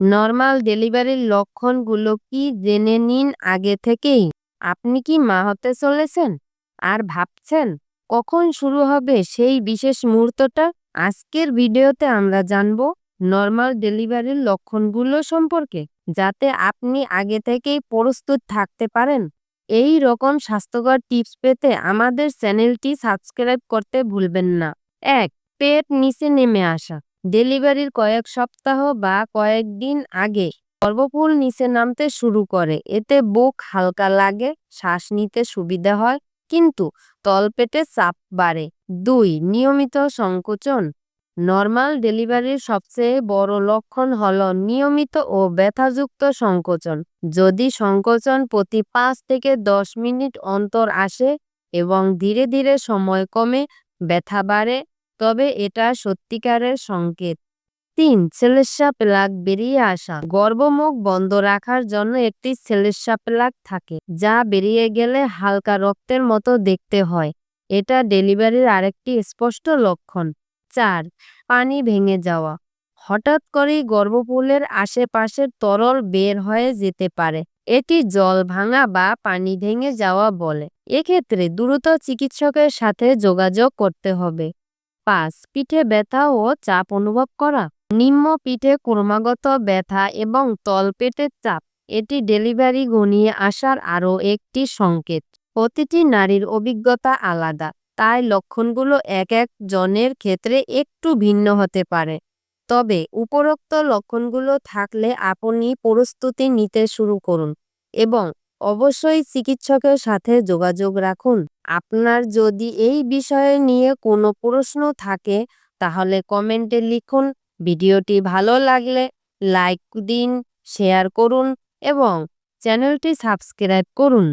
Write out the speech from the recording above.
Normal ডেলিভারির লক্ষণগুলো কি জেনে নিন আগে থেকেই? আপনি কি মা হতে চলেছেন? আর ভাবছেন কখন শুরু হবে সেই বিশেষ মুহূর্তটা? আজকের ভিডিওতে আমরা জানব নর্মাল ডেলিভারির লক্ষণগুলো সম্পর্কে, যাতে আপনি আগে থেকেই প্রস্তুত থাকতে পারেন। এই রকম স্বাস্থ্যকর টিপস পেতে আমাদের চ্যানেলটি সাবস্ক্রাইব করতে ভুলবেন না। এক, পেট নিচে নেমে আসা। ডেলিভারির কয়েক সপ্তাহ বা কয়েকদিন আগে গর্ভফুল নিচে নামতে শুরু করে। এতে বুক হালকা লাগে, শ্বাস নিতে সুবিধা হয়, কিন্তু তলপেটে চাপ বাড়ে। দুই, নিয়মিত সংকোচন। নর্মাল ডেলিভারির সবচেয়ে বড় লক্ষণ হল নিয়মিত ও ব্যথাযুক্ত সংকোচন। যদি সংকোচন প্রতি পাঁচ থেকে দশ মিনিট অন্তর আসে এবং ধীরে ধীরে সময় কমে, ব্যথা বাড়ে তবে এটা সত্যিকারের সংকেত। তিন সেলেসা প্লাগ বেরিয়ে আসা। গর্ভমুখ বন্ধ রাখার জন্য একটি সেলেসা প্লাগ থাকে, যা বেরিয়ে গেলে হালকা রক্তের মতো দেখতে হয়। এটা ডেলিভারির আরেকটি স্পষ্ট লক্ষণ। চার, পানি ভেঙে যাওয়া। হঠাৎ করেই গর্ভপুলের আশেপাশের তরল বের হয়ে যেতে পারে। এটি জল ভাঙা বা পানি ভেঙে যাওয়া বলে। এক্ষেত্রে দ্রুত চিকিৎসকের সাথে যোগাযোগ করতে হবে। পাঁচ পিঠে ব্যথা ও চাপ অনুভব করা, নিম্ন পিঠে ক্রমাগত ব্যথা এবং তলপেটের চাপ, এটি ডেলিভারি ঘনিয়ে আসার আরও একটি সংকেত। প্রতিটি নারীর অভিজ্ঞতা আলাদা, তাই লক্ষণগুলো এক এক জনের ক্ষেত্রে একটু ভিন্ন হতে পারে। তবে উপরোক্ত লক্ষণগুলো থাকলে আপনি প্রস্তুতি নিতে শুরু করুন এবং অবশ্যই চিকিৎসকের সাথে যোগাযোগ রাখুন। আপনার যদি এই বিষয়ে নিয়ে কোনো প্রশ্ন থাকে, তাহলে কমেন্টে লিখুন। ভিডিওটি ভালো লাগলে লাইক দিন, শেয়ার করুন এবং চ্যানেলটি সাবস্ক্রাইব করুন।